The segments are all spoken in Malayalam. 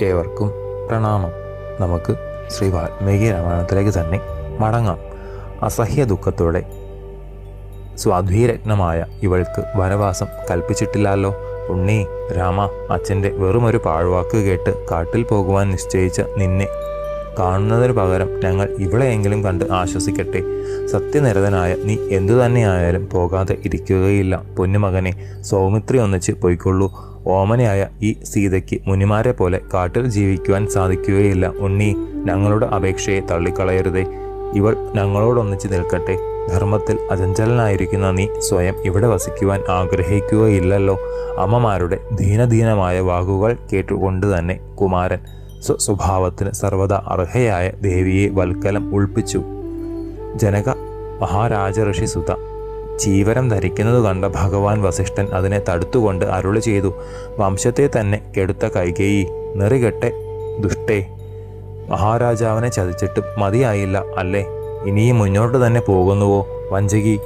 ഏവർക്കും പ്രണാമം. നമുക്ക് ശ്രീ വാൽമീകി രാമായണത്തിലേക്ക് തന്നെ മടങ്ങാം. അസഹ്യ ദുഃഖത്തോടെ സ്വാധീരത്നമായ ഇവൾക്ക് വനവാസം കൽപ്പിച്ചിട്ടില്ലല്ലോ. ഉണ്ണി രാമ അച്ഛന്റെ വെറുമൊരു പാഴ്വാക്ക് കേട്ട് കാട്ടിൽ പോകുവാൻ നിശ്ചയിച്ച നിന്നെ കാണുന്നതിന് പകരം ഞങ്ങൾ ഇവളെയെങ്കിലും കണ്ട് ആശ്വസിക്കട്ടെ. സത്യനിരതനായ നീ എന്തു തന്നെയായാലും പോകാതെ ഇരിക്കുകയില്ല. പൊന്നുമകനെ സൗമിത്രി ഒന്നിച്ച് പൊയ്ക്കൊള്ളൂ. ഓമനയായ ഈ സീതയ്ക്ക് മുനിമാരെ പോലെ കാട്ടിൽ ജീവിക്കുവാൻ സാധിക്കുകയില്ല. ഉണ്ണി ഞങ്ങളുടെ അപേക്ഷയെ തള്ളിക്കളയരുതേ. ഇവൾ ഞങ്ങളോടൊന്നിച്ച് നിൽക്കട്ടെ. ധർമ്മത്തിൽ അചഞ്ചലനായിരിക്കുന്ന നീ സ്വയം ഇവിടെ വസിക്കുവാൻ ആഗ്രഹിക്കുകയില്ലല്ലോ. അമ്മമാരുടെ ദീനദീനമായ വാക്കുകൾ കേട്ടുകൊണ്ട് തന്നെ കുമാരൻ സ്വസ്വഭാവത്തിന് സർവതാ അർഹയായ ദേവിയെ വൽക്കലം ഉൾപ്പിച്ചു. ജനക മഹാരാജ ഋഷി സുത ചീവരം ധരിക്കുന്നത് കണ്ട ഭഗവാൻ വസിഷ്ഠൻ അതിനെ തടുത്തുകൊണ്ട് അരുളി ചെയ്തു വംശത്തെ തന്നെ കെടുത്ത കൈകേയി നെറികെട്ടെ ദുഷ്ടേ. മഹാരാജാവിനെ ചതിച്ചിട്ട് മതിയായില്ല അല്ലേ? ഇനിയും മുന്നോട്ട് തന്നെ പോകുന്നുവോ വഞ്ചകി?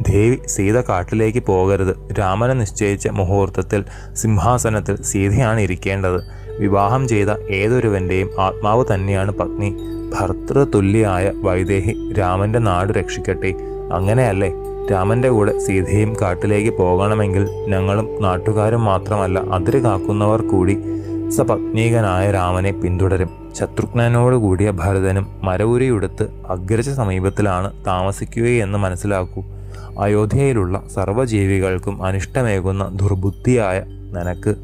ദേവി സീത കാട്ടിലേക്ക് പോകരുത്. രാമനെ നിശ്ചയിച്ച മുഹൂർത്തത്തിൽ സിംഹാസനത്തിൽ സീതയാണ് ഇരിക്കേണ്ടത്. വിവാഹം ചെയ്ത ഏതൊരുവന്റെയും ആത്മാവ് തന്നെയാണ് പത്നി. ഭർത്തൃതുല്യായ വൈദേഹി രാമന്റെ നാട് രക്ഷിക്കട്ടെ. അങ്ങനെയല്ലേ? രാമന്റെ കൂടെ സീതയും കാട്ടിലേക്ക് പോകണമെങ്കിൽ ഞങ്ങളും നാട്ടുകാരും മാത്രമല്ല അതിര് കാക്കുന്നവർ കൂടി സപത്നീകനായ രാമനെ പിന്തുടരും. ശത്രുഘ്നനോട് കൂടിയ ഭരതനും മരവുരിയെടുത്ത് അഗ്രജ സമീപത്തിലാണ് താമസിക്കുകയെന്ന് മനസ്സിലാക്കൂ. അയോധ്യയിലുള്ള സർവജീവികൾക്കും അനിഷ്ടമേകുന്ന ദുർബുദ്ധിയായ നിനക്ക്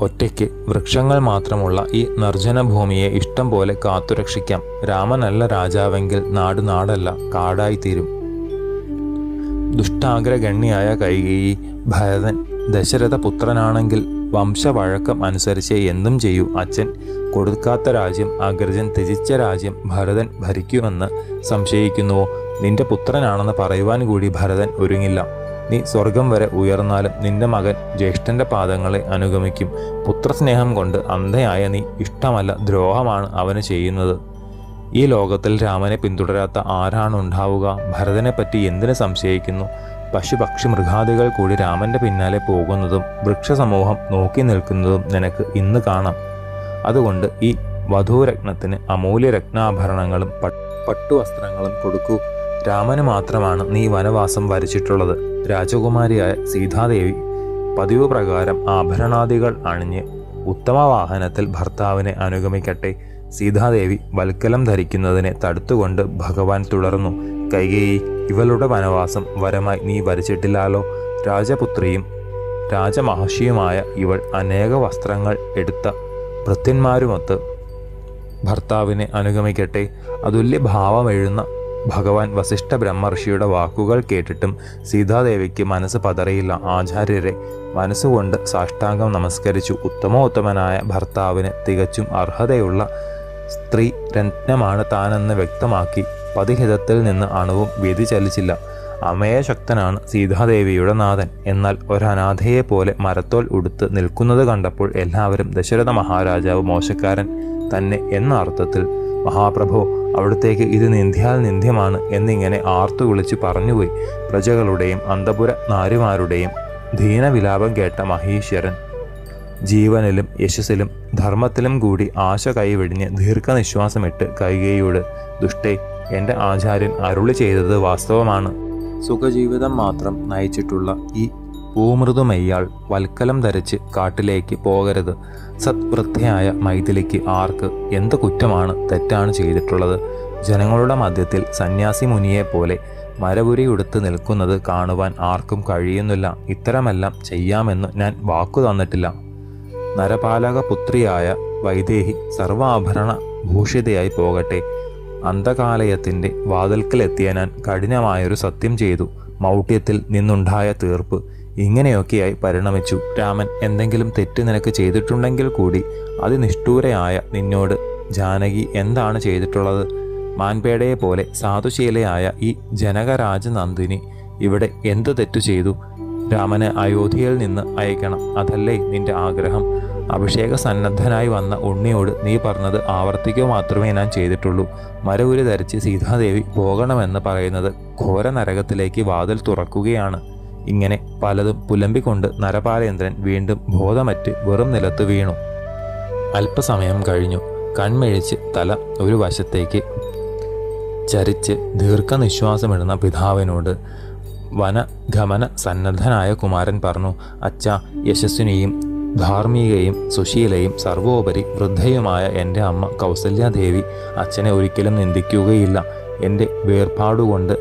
ഒറ്റയ്ക്ക് വൃക്ഷങ്ങൾ മാത്രമുള്ള ഈ നിർജന ഭൂമിയെ ഇഷ്ടം പോലെ കാത്തുരക്ഷിക്കാം. രാമനല്ല രാജാവെങ്കിൽ നാട് നാടല്ല കാടായിത്തീരും ദുഷ്ടാഗ്രഗണ്യായ കൈകേയി ഭരതൻ ദശരഥ പുത്രനാണെങ്കിൽ വംശവഴക്കം അനുസരിച്ച് എന്തും ചെയ്യൂ. അച്ഛൻ കൊടുക്കാത്ത രാജ്യം അഗ്രജൻ ത്യജിച്ച രാജ്യം ഭരതൻ ഭരിക്കുമെന്ന് സംശയിക്കുന്നുവോ നിന്റെ പുത്രനാണെന്ന് പറയുവാൻ കൂടി ഭരതൻ ഒരുങ്ങില്ല. നീ സ്വർഗം വരെ ഉയർന്നാലും നിന്റെ മകൻ ജ്യേഷ്ഠന്റെ പാദങ്ങളെ അനുഗമിക്കും. പുത്രസ്നേഹം കൊണ്ട് അന്ധയായ നീ ഇഷ്ടമല്ല ദ്രോഹമാണ് അവന് ചെയ്യുന്നത്. ഈ ലോകത്തിൽ രാമനെ പിന്തുടരാത്ത ആരാണ് ഉണ്ടാവുക? ഭരതനെപ്പറ്റി എന്തിനു സംശയിക്കുന്നു? പശു പശുപക്ഷി മൃഗാദികൾ കൂടി രാമന്റെ പിന്നാലെ പോകുന്നതും വൃക്ഷസമൂഹം നോക്കി നിൽക്കുന്നതും നിനക്ക് ഇന്ന് കാണാം. അതുകൊണ്ട് ഈ വധൂരത്നത്തിന് അമൂല്യ രത്നാഭരണങ്ങളും പട്ടുവസ്ത്രങ്ങളും കൊടുക്കൂ. രാമന് മാത്രമാണ് നീ വനവാസം വരച്ചിട്ടുള്ളത്. രാജകുമാരിയായ സീതാദേവി പതിവ് പ്രകാരം ആഭരണാദികൾ അണിഞ്ഞ് ഉത്തമ വാഹനത്തിൽ ഭർത്താവിനെ അനുഗമിക്കട്ടെ. സീതാദേവി വൽക്കലം ധരിക്കുന്നതിനെ തടുത്തുകൊണ്ട് ഭഗവാൻ തുടർന്നു. കൈകേയി ഇവളുടെ വനവാസം വരമായി നീ വരച്ചിട്ടില്ലാലോ? രാജപുത്രിയും രാജമഹർഷിയുമായ ഇവൾ അനേക വസ്ത്രങ്ങൾ എടുത്ത ഭൃത്യന്മാരുമൊത്ത് ഭർത്താവിനെ അനുഗമിക്കട്ടെ. അതുല്യ ഭാവമെഴുന്ന ഭഗവാൻ വസിഷ്ഠ ബ്രഹ്മർഷിയുടെ വാക്കുകൾ കേട്ടിട്ടും സീതാദേവിക്ക് മനസ്സ് പതറിയില്ല. ആചാര്യരെ മനസ്സുകൊണ്ട് സാഷ്ടാംഗം നമസ്കരിച്ചു. ഉത്തമോത്തമനായ ഭർത്താവിന് തികച്ചും അർഹതയുള്ള സ്ത്രീ രത്നമാണ് താനെന്ന് വ്യക്തമാക്കി പതിഹിതത്തിൽ നിന്ന് അണുവും വ്യതിചലിച്ചില്ല. അമയശക്തനാണ് സീതാദേവിയുടെ നാഥൻ. എന്നാൽ ഒരനാഥയെ പോലെ മരത്തോൽ ഉടുത്ത് നിൽക്കുന്നത് കണ്ടപ്പോൾ എല്ലാവരും ദശരഥ മഹാരാജാവ് മോശക്കാരൻ തന്നെ എന്ന അർത്ഥത്തിൽ മഹാപ്രഭു അവിടത്തേക്ക് ഇത് നിന്ധ്യാൽ നിന്ധ്യമാണ് എന്നിങ്ങനെ ആർത്തു വിളിച്ച് പറഞ്ഞുപോയി. പ്രജകളുടെയും അന്തപുര നാരിമാരുടെയും ധീനവിലാപം കേട്ട മഹീശ്വരൻ ജീവനിലും യശസ്സിലും ധർമ്മത്തിലും കൂടി ആശ കൈവെടിഞ്ഞ് ദീർഘനിശ്വാസമിട്ട് കൈകേയോട്. ദുഷ്ടേ എന്റെ ആചാര്യൻ അരുളി ചെയ്തത് വാസ്തവമാണ്. സുഖജീവിതം മാത്രം നയിച്ചിട്ടുള്ള ഈ ഭൂമൃതുമയ്യാൾ വൽക്കലം ധരിച്ച് കാട്ടിലേക്ക് പോകരുത്. സത്വൃദ്ധയായ മൈഥിലിക്ക് ആർക്ക് എന്ത് കുറ്റമാണ് തെറ്റാണ് ചെയ്തിട്ടുള്ളത്? ജനങ്ങളുടെ മധ്യത്തിൽ സന്യാസി മുനിയെ പോലെ മരപുരി ഉടുത്ത് നിൽക്കുന്നത് കാണുവാൻ ആർക്കും കഴിയുന്നില്ല. ഇത്തരമെല്ലാം ചെയ്യാമെന്ന് ഞാൻ വാക്കു തന്നിട്ടില്ല. നരപാലക പുത്രിയായ വൈദേഹി സർവാഭരണ ഭൂഷിതയായി പോകട്ടെ. അന്ധകാലയത്തിന്റെ വാതിൽക്കലെത്തിയ ഞാൻ കഠിനമായൊരു സത്യം ചെയ്തു. മൗഢ്യത്തിൽ നിന്നുണ്ടായ തീർപ്പ് ഇങ്ങനെയൊക്കെയായി പരിണമിച്ചു. രാമൻ എന്തെങ്കിലും തെറ്റ് നിനക്ക് ചെയ്തിട്ടുണ്ടെങ്കിൽ കൂടി അതിനിഷ്ഠൂരയായ നിന്നോട് ജാനകി എന്താണ് ചെയ്തിട്ടുള്ളത് മാൻപേടയെ പോലെ സാധുശീലയായ ഈ ജനകരാജനന്ദിനി ഇവിടെ എന്ത് തെറ്റു ചെയ്തു? രാമനെ അയോധ്യയിൽ നിന്ന് അയക്കണം. അതല്ലേ നിന്റെ ആഗ്രഹം. അഭിഷേക സന്നദ്ധനായി വന്ന ഉണ്ണിയോട് നീ പറഞ്ഞത് ആവർത്തിക്കുക മാത്രമേ ഞാൻ ചെയ്തിട്ടുള്ളൂ. മരവുരി ധരിച്ച് സീതാദേവി പോകണമെന്ന് പറയുന്നത് ഘോര നരകത്തിലേക്ക് വാതിൽ തുറക്കുകയാണ്. ഇങ്ങനെ പലതും പുലമ്പിക്കൊണ്ട് നരപാലേന്ദ്രൻ വീണ്ടും ബോധമറ്റ് വെറും നിലത്ത് വീണു. അല്പസമയം കഴിഞ്ഞു. കൺമിഴിച്ച് തല ഒരു വശത്തേക്ക് ചരിച്ച് ദീർഘനിശ്വാസമിടുന്ന പിതാവിനോട് വനഗമന സന്നദ്ധനായ കുമാരൻ പറഞ്ഞു അച്ഛ യശസ്വിനിയും ധാർമ്മികയും സുശീലയും സർവോപരി വൃദ്ധയുമായ എന്റെ അമ്മ കൗസല്യാദേവി അച്ഛനെ ഒരിക്കലും നിന്ദിക്കുകയില്ല. എന്റെ വേർപാടുകൊണ്ട്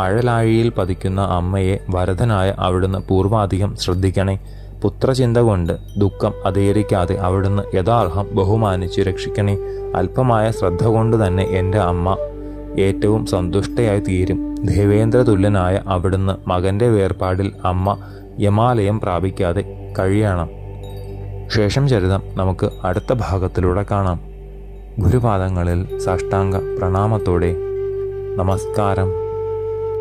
അഴലാഴിയിൽ പതിക്കുന്ന അമ്മയെ വരദനായ അവിടുന്ന് പൂർവാധികം ശ്രദ്ധിക്കണേ. പുത്രചിന്ത കൊണ്ട് ദുഃഖം അധികരിക്കാതെ അവിടുന്ന് യഥാർഹം ബഹുമാനിച്ച് രക്ഷിക്കണേ. അല്പമായ ശ്രദ്ധ കൊണ്ട് തന്നെ എന്റെ അമ്മ ഏറ്റവും സന്തുഷ്ടയായി തീരും ദേവേന്ദ്രതുല്യനായ അവിടുന്ന് മകന്റെ വേർപാടിൽ അമ്മ യമാലയം പ്രാപിക്കാതെ കഴിയണം. ശേഷം ചരിതം നമുക്ക് അടുത്ത ഭാഗത്തിലൂടെ കാണാം. ഗുരുപാദങ്ങളിൽ സാഷ്ടാംഗ പ്രണാമത്തോടെ നമസ്കാരം.